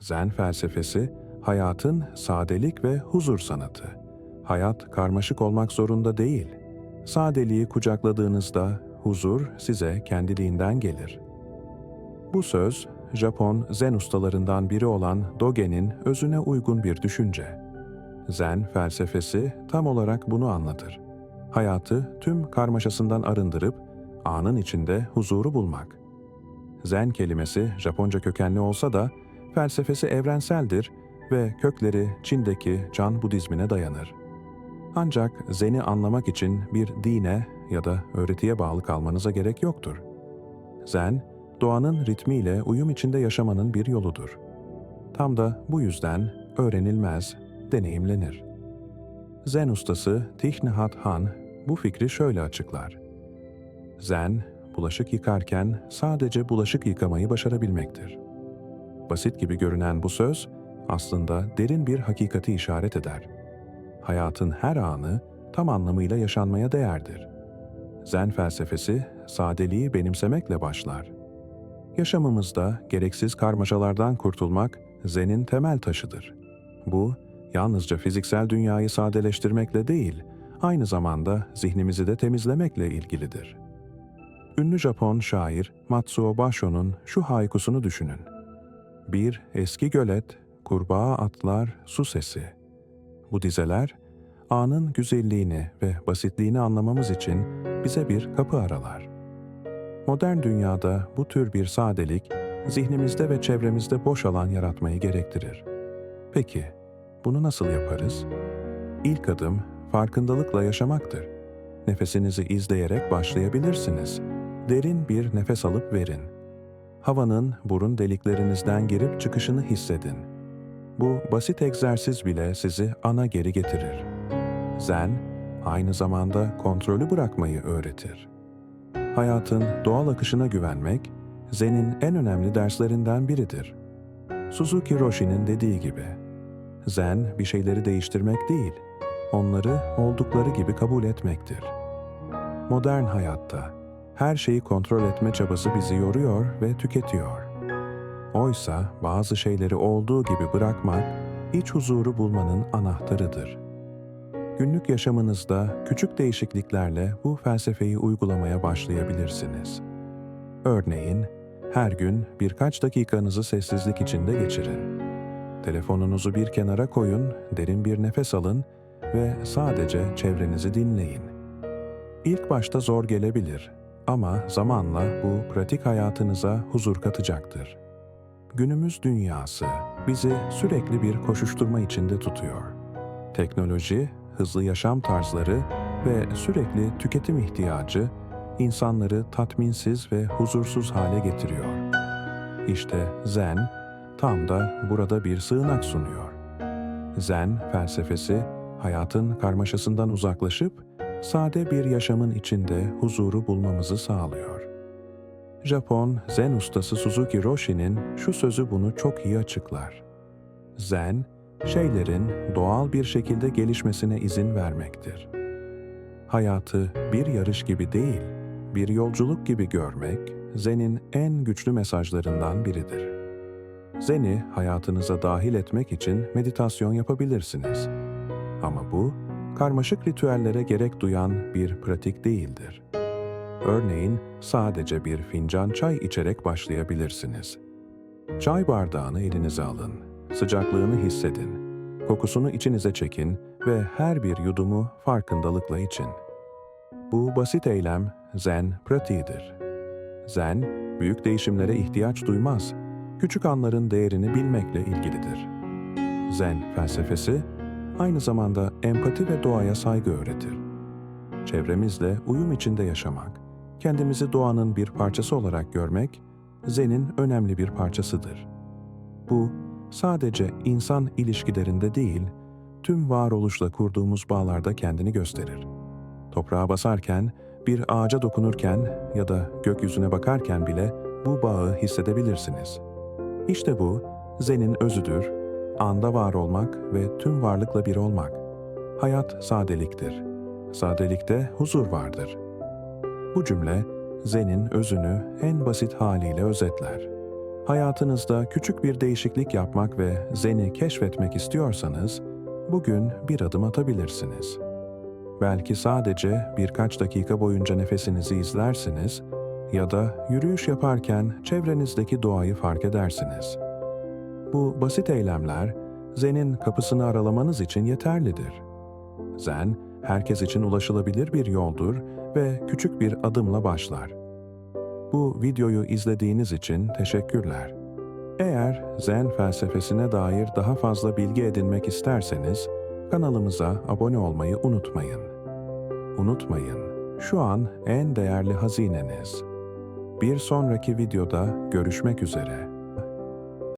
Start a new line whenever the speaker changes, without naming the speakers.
Zen felsefesi, hayatın sadelik ve huzur sanatı. Hayat karmaşık olmak zorunda değil. Sadeliği kucakladığınızda huzur size kendiliğinden gelir. Bu söz, Japon Zen ustalarından biri olan Dogen'in özüne uygun bir düşünce. Zen felsefesi tam olarak bunu anlatır. Hayatı tüm karmaşasından arındırıp anın içinde huzuru bulmak. Zen kelimesi Japonca kökenli olsa da felsefesi evrenseldir ve kökleri Çin'deki Can Budizmine dayanır. Ancak Zen'i anlamak için bir dine ya da öğretiye bağlı kalmanıza gerek yoktur. Zen, doğanın ritmiyle uyum içinde yaşamanın bir yoludur. Tam da bu yüzden öğrenilmez, deneyimlenir. Zen ustası Thich Nhat Hanh bu fikri şöyle açıklar. Zen, bulaşık yıkarken sadece bulaşık yıkamayı başarabilmektir. Basit gibi görünen bu söz aslında derin bir hakikati işaret eder. Hayatın her anı tam anlamıyla yaşanmaya değerdir. Zen felsefesi sadeliği benimsemekle başlar. Yaşamımızda gereksiz karmaşalardan kurtulmak Zen'in temel taşıdır. Bu, yalnızca fiziksel dünyayı sadeleştirmekle değil, aynı zamanda zihnimizi de temizlemekle ilgilidir. Ünlü Japon şair Matsuo Basho'nun şu haykusunu düşünün. Bir eski gölet, kurbağa atlar, su sesi. Bu dizeler, anın güzelliğini ve basitliğini anlamamız için bize bir kapı aralar. Modern dünyada bu tür bir sadelik, zihnimizde ve çevremizde boş alan yaratmayı gerektirir. Peki, bunu nasıl yaparız? İlk adım farkındalıkla yaşamaktır. Nefesinizi izleyerek başlayabilirsiniz. Derin bir nefes alıp verin. Havanın burun deliklerinizden girip çıkışını hissedin. Bu basit egzersiz bile sizi ana geri getirir. Zen, aynı zamanda kontrolü bırakmayı öğretir. Hayatın doğal akışına güvenmek, Zen'in en önemli derslerinden biridir. Suzuki Roshi'nin dediği gibi, Zen bir şeyleri değiştirmek değil, onları oldukları gibi kabul etmektir. Modern hayatta her şeyi kontrol etme çabası bizi yoruyor ve tüketiyor. Oysa bazı şeyleri olduğu gibi bırakmak, iç huzuru bulmanın anahtarıdır. Günlük yaşamınızda küçük değişikliklerle bu felsefeyi uygulamaya başlayabilirsiniz. Örneğin, her gün birkaç dakikanızı sessizlik içinde geçirin. Telefonunuzu bir kenara koyun, derin bir nefes alın ve sadece çevrenizi dinleyin. İlk başta zor gelebilir ama zamanla bu pratik hayatınıza huzur katacaktır. Günümüz dünyası bizi sürekli bir koşuşturma içinde tutuyor. Teknoloji, hızlı yaşam tarzları ve sürekli tüketim ihtiyacı insanları tatminsiz ve huzursuz hale getiriyor. İşte Zen tam da burada bir sığınak sunuyor. Zen felsefesi hayatın karmaşasından uzaklaşıp sade bir yaşamın içinde huzuru bulmamızı sağlıyor. Japon Zen ustası Suzuki Roshi'nin şu sözü bunu çok iyi açıklar. Zen, şeylerin doğal bir şekilde gelişmesine izin vermektir. Hayatı bir yarış gibi değil, bir yolculuk gibi görmek, Zen'in en güçlü mesajlarından biridir. Zen'i hayatınıza dahil etmek için meditasyon yapabilirsiniz. Ama bu, karmaşık ritüellere gerek duyan bir pratik değildir. Örneğin sadece bir fincan çay içerek başlayabilirsiniz. Çay bardağını elinize alın, sıcaklığını hissedin, kokusunu içinize çekin ve her bir yudumu farkındalıkla için. Bu basit eylem Zen pratiğidir. Zen, büyük değişimlere ihtiyaç duymaz, küçük anların değerini bilmekle ilgilidir. Zen felsefesi, aynı zamanda empati ve doğaya saygı öğretir. Çevremizle uyum içinde yaşamak, kendimizi doğanın bir parçası olarak görmek, Zen'in önemli bir parçasıdır. Bu, sadece insan ilişkilerinde değil, tüm varoluşla kurduğumuz bağlarda kendini gösterir. Toprağa basarken, bir ağaca dokunurken ya da gökyüzüne bakarken bile bu bağı hissedebilirsiniz. İşte bu, Zen'in özüdür, anda var olmak ve tüm varlıkla bir olmak. Hayat sadeliktir. Sadelikte huzur vardır. Bu cümle, Zen'in özünü en basit haliyle özetler. Hayatınızda küçük bir değişiklik yapmak ve Zen'i keşfetmek istiyorsanız, bugün bir adım atabilirsiniz. Belki sadece birkaç dakika boyunca nefesinizi izlersiniz ya da yürüyüş yaparken çevrenizdeki doğayı fark edersiniz. Bu basit eylemler Zen'in kapısını aralamanız için yeterlidir. Zen, herkes için ulaşılabilir bir yoldur ve küçük bir adımla başlar. Bu videoyu izlediğiniz için teşekkürler. Eğer Zen felsefesine dair daha fazla bilgi edinmek isterseniz kanalımıza abone olmayı unutmayın. Unutmayın, şu an en değerli hazineniz. Bir sonraki videoda görüşmek üzere.